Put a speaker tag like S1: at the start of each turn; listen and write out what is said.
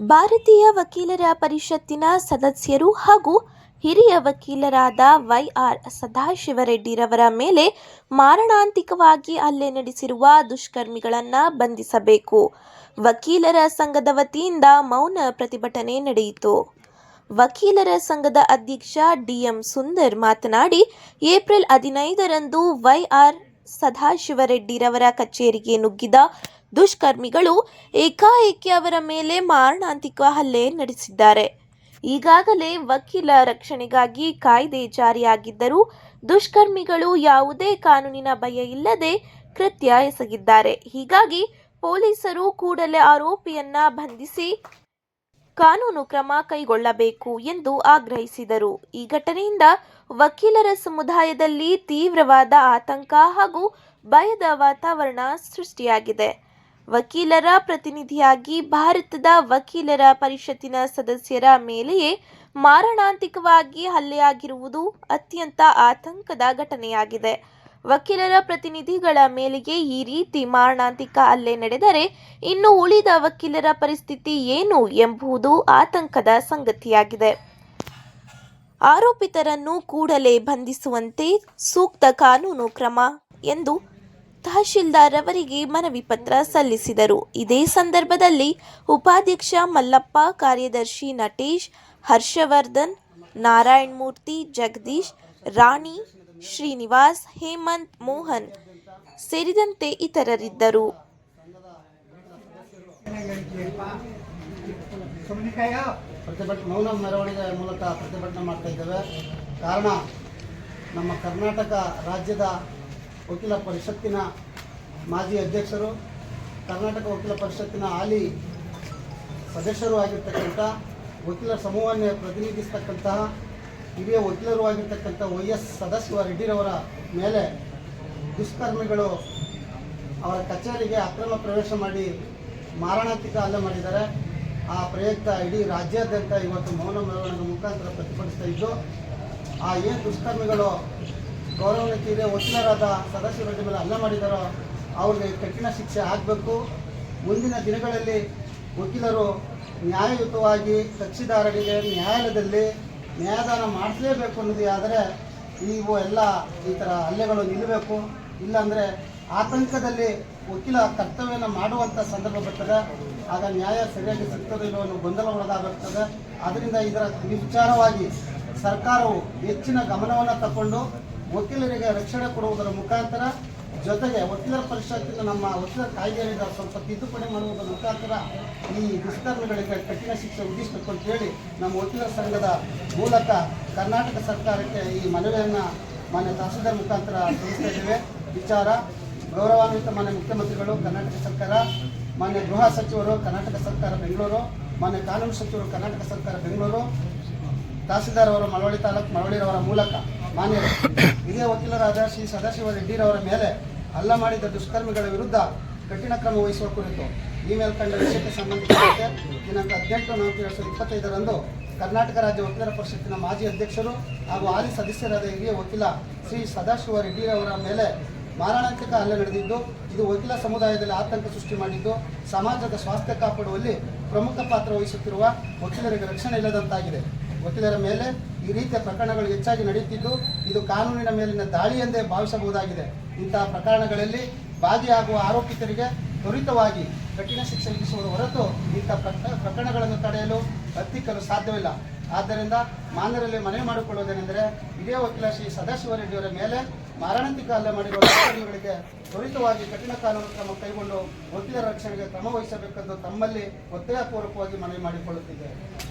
S1: ಭಾರತೀಯ ವಕೀಲರ ಪರಿಷತ್ತಿನ ಸದಸ್ಯರು ಹಾಗೂ ಹಿರಿಯ ವಕೀಲರಾದ ವೈ ಆರ್ ಸದಾಶಿವರೆಡ್ಡಿರವರ ಮೇಲೆ ಮಾರಣಾಂತಿಕವಾಗಿ ಹಲ್ಲೆ ನಡೆಸಿರುವ ದುಷ್ಕರ್ಮಿಗಳನ್ನು ಬಂಧಿಸಬೇಕು. ವಕೀಲರ ಸಂಘದ ವತಿಯಿಂದ ಮೌನ ಪ್ರತಿಭಟನೆ ನಡೆಯಿತು. ವಕೀಲರ ಸಂಘದ ಅಧ್ಯಕ್ಷ ಡಿಎಂ ಸುಂದರ್ ಮಾತನಾಡಿ, ಏಪ್ರಿಲ್ ಹದಿನೈದರಂದು ವೈ ಆರ್ ಸದಾಶಿವರೆಡ್ಡಿರವರ ಕಚೇರಿಗೆ ನುಗ್ಗಿದ ದುಷ್ಕರ್ಮಿಗಳು ಏಕಾಏಕಿ ಅವರ ಮೇಲೆ ಮಾರಣಾಂತಿಕ ಹಲ್ಲೆ ನಡೆಸಿದ್ದಾರೆ. ಈಗಾಗಲೇ ವಕೀಲ ರಕ್ಷಣೆಗಾಗಿ ಕಾಯ್ದೆ ಜಾರಿಯಾಗಿದ್ದರೂ ದುಷ್ಕರ್ಮಿಗಳು ಯಾವುದೇ ಕಾನೂನಿನ ಭಯ ಇಲ್ಲದೆ ಕೃತ್ಯ ಎಸಗಿದ್ದಾರೆ. ಹೀಗಾಗಿ ಪೊಲೀಸರು ಕೂಡಲೇ ಆರೋಪಿಯನ್ನ ಬಂಧಿಸಿ ಕಾನೂನು ಕ್ರಮ ಕೈಗೊಳ್ಳಬೇಕು ಎಂದು ಆಗ್ರಹಿಸಿದರು. ಈ ಘಟನೆಯಿಂದ ವಕೀಲರ ಸಮುದಾಯದಲ್ಲಿ ತೀವ್ರವಾದ ಆತಂಕ ಹಾಗೂ ಭಯದ ವಾತಾವರಣ ಸೃಷ್ಟಿಯಾಗಿದೆ. ವಕೀಲರ ಪ್ರತಿನಿಧಿಯಾಗಿ ಭಾರತದ ವಕೀಲರ ಪರಿಷತ್ತಿನ ಸದಸ್ಯರ ಮೇಲೆಯೇ ಮಾರಣಾಂತಿಕವಾಗಿ ಹಲ್ಲೆಯಾಗಿರುವುದು ಅತ್ಯಂತ ಆತಂಕದ ಘಟನೆಯಾಗಿದೆ. ವಕೀಲರ ಪ್ರತಿನಿಧಿಗಳ ಮೇಲೆಯೇ ಈ ರೀತಿ ಮಾರಣಾಂತಿಕ ಹಲ್ಲೆ ನಡೆದರೆ ಇನ್ನು ಉಳಿದ ವಕೀಲರ ಪರಿಸ್ಥಿತಿ ಏನು ಎಂಬುದು ಆತಂಕದ ಸಂಗತಿಯಾಗಿದೆ. ಆರೋಪಿತರನ್ನು ಕೂಡಲೇ ಬಂಧಿಸುವಂತೆ ಸೂಕ್ತ ಕಾನೂನು ಕ್ರಮ ಎಂದು ತಹಶೀಲ್ದಾರ್ ಅವರಿಗೆ ಮನವಿ ಪತ್ರ ಸಲ್ಲಿಸಿದರು. ಇದೇ ಸಂದರ್ಭದಲ್ಲಿ ಉಪಾಧ್ಯಕ್ಷ ಮಲ್ಲಪ್ಪ, ಕಾರ್ಯದರ್ಶಿ ನಟೇಶ್, ಹರ್ಷವರ್ಧನ್ ನಾರಾಯಣ್ ಮೂರ್ತಿ ಜಗದೀಶ್, ರಾಣಿ, ಶ್ರೀನಿವಾಸ್, ಹೇಮಂತ್, ಮೋಹನ್ ಸೇರಿದಂತೆ ಇತರರಿದ್ದರು.
S2: ಮೌನ ಮೆರವಣಿಗೆ ಮೂಲಕ ಪ್ರತಿಭಟನೆ ಮಾಡ್ತಾ ಕಾರಣ, ನಮ್ಮ ಕರ್ನಾಟಕ ರಾಜ್ಯದ ವಕೀಲ ಪರಿಷತ್ತಿನ ಮಾಜಿ ಅಧ್ಯಕ್ಷರು, ಕರ್ನಾಟಕ ವಕೀಲ ಪರಿಷತ್ತಿನ ಹಾಲಿ ಸದಸ್ಯರು ಆಗಿರ್ತಕ್ಕಂಥ, ವಕೀಲ ಸಮೂಹವನ್ನು ಪ್ರತಿನಿಧಿಸ್ತಕ್ಕಂತಹ ಹಿರಿಯ ವಕೀಲರು ಆಗಿರ್ತಕ್ಕಂಥ ವೈ ಎಸ್ ಸದಾಶಿವ ರೆಡ್ಡಿರವರ ಮೇಲೆ ದುಷ್ಕರ್ಮಿಗಳು ಅವರ ಕಚೇರಿಗೆ ಅಕ್ರಮ ಪ್ರವೇಶ ಮಾಡಿ ಮಾರಣಾಂತಿಕ ಹಲ್ಲೆ ಮಾಡಿದ್ದಾರೆ. ಆ ಪ್ರಯುಕ್ತ ಇಡೀ ರಾಜ್ಯಾದ್ಯಂತ ಇವತ್ತು ಮೌನ ಮೆರವಣಿಗೆ ಮುಖಾಂತರ ಪ್ರತಿಭಟಿಸ್ತಾ ಇದ್ದು, ಆ ಏನು ದುಷ್ಕರ್ಮಿಗಳು ಗೌರವಾನ್ವಿತ ಹಿರಿಯ ವಕೀಲರಾದ ಸದಸ್ಯರ ಮೇಲೆ ಅಲ್ಲ ಮಾಡಿದಾರೋ ಅವ್ರಿಗೆ ಕಠಿಣ ಶಿಕ್ಷೆ ಆಗಬೇಕು. ಮುಂದಿನ ದಿನಗಳಲ್ಲಿ ವಕೀಲರು ನ್ಯಾಯಯುತವಾಗಿ ಕಕ್ಷಿದಾರರಿಗೆ ನ್ಯಾಯಾಲಯದಲ್ಲಿ ನ್ಯಾಯದಾನ ಮಾಡಿಸಲೇಬೇಕು ಅನ್ನೋದು ಆದರೆ ಇವು ಎಲ್ಲ ಈ ಥರ ಹಲ್ಲೆಗಳು ನಿಲ್ಲಬೇಕು. ಇಲ್ಲಾಂದರೆ ಆತಂಕದಲ್ಲಿ ವಕೀಲ ಕರ್ತವ್ಯನ ಮಾಡುವಂಥ ಸಂದರ್ಭ ಬರ್ತದೆ. ಆಗ ನ್ಯಾಯ ಸರಿಯಾಗಿ ಸಿಗ್ತದೆ ಇಲ್ಲೋ ಅನ್ನೋ ಗೊಂದಲ ಒಳಗಾಗುತ್ತದೆ ಅದರಿಂದ ಇದರ ವಿಚಾರವಾಗಿ ಸರ್ಕಾರವು ಹೆಚ್ಚಿನ ಗಮನವನ್ನು ತಗೊಂಡು ವಕೀಲರಿಗೆ ರಕ್ಷಣೆ ಕೊಡುವುದರ ಮುಖಾಂತರ ಜೊತೆಗೆ ವಕೀಲರ ಪರಿಷತ್ತಿನ ನಮ್ಮ ವಕೀಲರ ಕಾಯ್ದೆಯಿಂದ ಸ್ವಲ್ಪ ತಿದ್ದುಪಡಿ ಮಾಡುವುದರ ಮುಖಾಂತರ ಈ ದುಷ್ಕರ್ಮಿಗಳಿಗೆ ಕಠಿಣ ಶಿಕ್ಷೆ ವಿಧಿಸಬೇಕು ಅಂತೇಳಿ ನಮ್ಮ ವಕೀಲರ ಸಂಘದ ಮೂಲಕ ಕರ್ನಾಟಕ ಸರ್ಕಾರಕ್ಕೆ ಈ ಮನವಿಯನ್ನು ಮಾನ್ಯ ತಹಸೀಲ್ದಾರ್ ಮುಖಾಂತರ ಇದ್ದೇವೆ. ವಿಚಾರ, ಗೌರವಾನ್ವಿತ ಮಾನ್ಯ ಮುಖ್ಯಮಂತ್ರಿಗಳು, ಕರ್ನಾಟಕ ಸರ್ಕಾರ, ಮಾನ್ಯ ಗೃಹ ಸಚಿವರು, ಕರ್ನಾಟಕ ಸರ್ಕಾರ ಬೆಂಗಳೂರು, ಮಾನ್ಯ ಕಾನೂನು ಸಚಿವರು, ಕರ್ನಾಟಕ ಸರ್ಕಾರ ಬೆಂಗಳೂರು, ತಹಸೀಲ್ದಾರ್ ಅವರು ಮಳವಳ್ಳಿ ತಾಲೂಕು ಮೂಲಕ ಮಾನ್ಯ ಹಿರಿಯ ವಕೀಲರಾದ ಶ್ರೀ ಸದಾಶಿವ ರೆಡ್ಡಿರವರ ಮೇಲೆ ಹಲ್ಲ ಮಾಡಿದ ದುಷ್ಕರ್ಮಿಗಳ ವಿರುದ್ಧ ಕಠಿಣ ಕ್ರಮ ವಹಿಸುವ ಕುರಿತು ಈ ಮೇಲ್ಕಂಡ ವಿಷಯಕ್ಕೆ ಸಂಬಂಧಿಸಿದಂತೆ ದಿನಾಂಕ ಹದಿನೆಂಟು ನಾಲ್ಕು ಎರಡು ಸಾವಿರದ ಇಪ್ಪತ್ತೈದರಂದು ಕರ್ನಾಟಕ ರಾಜ್ಯ ವಕೀಲರ ಪರಿಷತ್ತಿನ ಮಾಜಿ ಅಧ್ಯಕ್ಷರು ಹಾಗೂ ಹಾಲಿ ಸದಸ್ಯರಾದ ಹಿರಿಯ ವಕೀಲ ಶ್ರೀ ಸದಾಶಿವ ರೆಡ್ಡಿರವರ ಮೇಲೆ ಮಾರಣಾಂತಿಕ ಹಲ್ಲೆ ನಡೆದಿದ್ದು, ಇದು ವಕೀಲ ಸಮುದಾಯದಲ್ಲಿ ಆತಂಕ ಸೃಷ್ಟಿ ಮಾಡಿದ್ದು, ಸಮಾಜದ ಸ್ವಾಸ್ಥ್ಯ ಕಾಪಾಡುವಲ್ಲಿ ಪ್ರಮುಖ ಪಾತ್ರ ವಹಿಸುತ್ತಿರುವ ವಕೀಲರಿಗೆ ರಕ್ಷಣೆ ಇಲ್ಲದಂತಾಗಿದೆ. ವಕೀಲರ ಮೇಲೆ ಈ ರೀತಿಯ ಪ್ರಕರಣಗಳು ಹೆಚ್ಚಾಗಿ ನಡೆಯುತ್ತಿದ್ದು, ಇದು ಕಾನೂನಿನ ಮೇಲಿನ ದಾಳಿ ಎಂದೇ ಭಾವಿಸಬಹುದಾಗಿದೆ. ಇಂತಹ ಪ್ರಕರಣಗಳಲ್ಲಿ ಭಾಗಿಯಾಗುವ ಆರೋಪಿತರಿಗೆ ತ್ವರಿತವಾಗಿ ಕಠಿಣ ಶಿಕ್ಷೆ ವಿಧಿಸುವ ಹೊರತು ಇಂಥ ಪ್ರಕ- ಪ್ರಕರಣಗಳನ್ನು ತಡೆಯಲು ಹತ್ತಿಕ್ಕಲು ಸಾಧ್ಯವಿಲ್ಲ. ಆದ್ದರಿಂದ ಮಾನ್ಯರಲ್ಲಿ ಮನವಿ ಮಾಡಿಕೊಳ್ಳುವುದೇನೆಂದರೆ, ಹಿರಿಯ ವಕೀಲ ಶ್ರೀ ಸದಾಶಿವ ರೆಡ್ಡಿಯವರ ಮೇಲೆ ಮಾರಣಾಂತಿಕ ಹಲ್ಲೆ ಮಾಡಿರುವ ಅಧಿಕಾರಿಗಳಿಗೆ ತ್ವರಿತವಾಗಿ ಕಠಿಣ ಕಾನೂನು ಕ್ರಮ ಕೈಗೊಂಡು ವಕೀಲರ ರಕ್ಷಣೆಗೆ ಕ್ರಮ ವಹಿಸಬೇಕೆಂದು ತಮ್ಮಲ್ಲಿ ಒತ್ತಾಯಪೂರ್ವಕವಾಗಿ ಮನವಿ ಮಾಡಿಕೊಳ್ಳುತ್ತಿದ್ದೇವೆ.